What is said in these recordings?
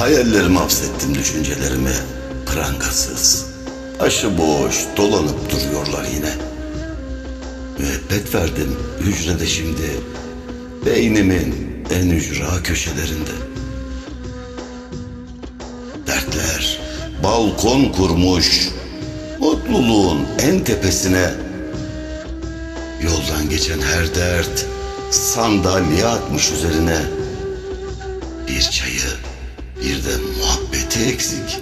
Hayallerimi hapsettim düşüncelerimi prangasız. Başıboş dolanıp duruyorlar yine. Müebbet verdim hücrede şimdi. Beynimin en ücra köşelerinde. Dertler balkon kurmuş. Mutluluğun en tepesine. Yoldan geçen her dert sandalye atmış üzerine. Bir çayı bir de muhabbeti eksik.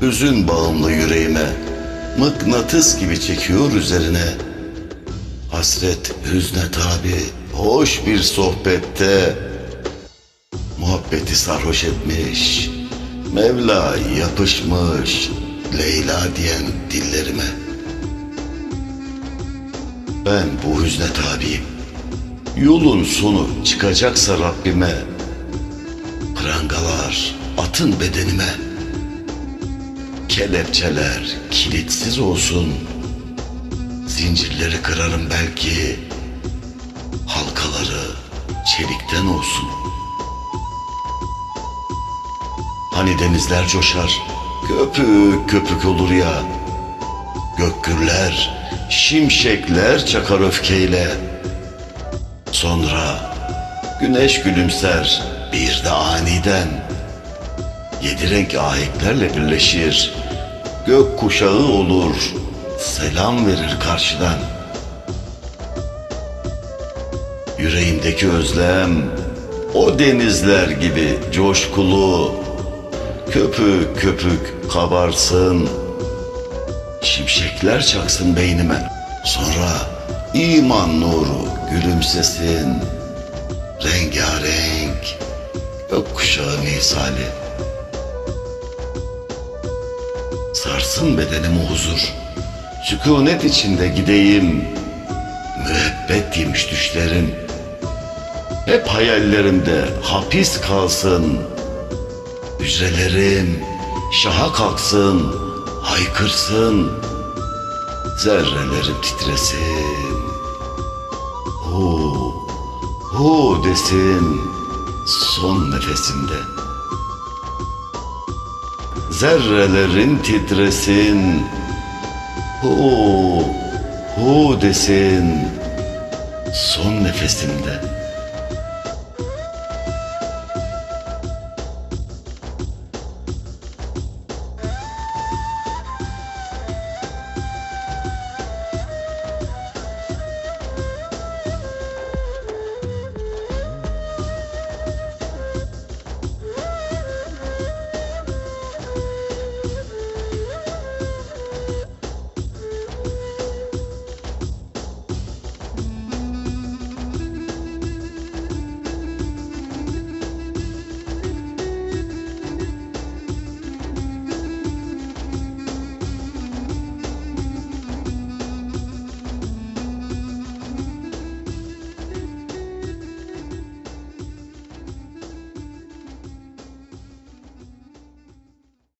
Hüzün bağımlı yüreğime mıknatıs gibi çekiyor üzerine. Hasret hüzne tabi hoş bir sohbette muhabbeti sarhoş etmiş. Mevla yapışmış Leyla diyen dillerime. Ben bu hüzne tabiyim. Yolun sonu çıkacaksa Rabbime Prangalar atın bedenime. Kelepçeler kilitsiz olsun Zincirleri kırarım belki Halkaları çelikten olsun. Hani denizler coşar Köpük köpük olur ya Gök gürler Şimşekler çakar öfkeyle Sonra güneş gülümser bir de aniden. Yedi renk ahenklerle birleşir. Gök kuşağı olur. Selam verir karşıdan. Yüreğimdeki özlem o denizler gibi coşkulu. Köpük köpük kabarsın. Şimşekler çaksın beynime. Sonra iman nuru gülümsesin. Rengarenk gökkuşağı misali. Sarsın bedenimi huzur. Sükunet içinde gideyim. Müebbet yemiş düşlerim. Hep hayallerimde hapis kalsın. Hücrelerim şaha kalksın, haykırsın. Zerrelerim titresin. Hu, hu desin son nefesinde. Zerrelerin titresin. Hu, hu desin son nefesinde.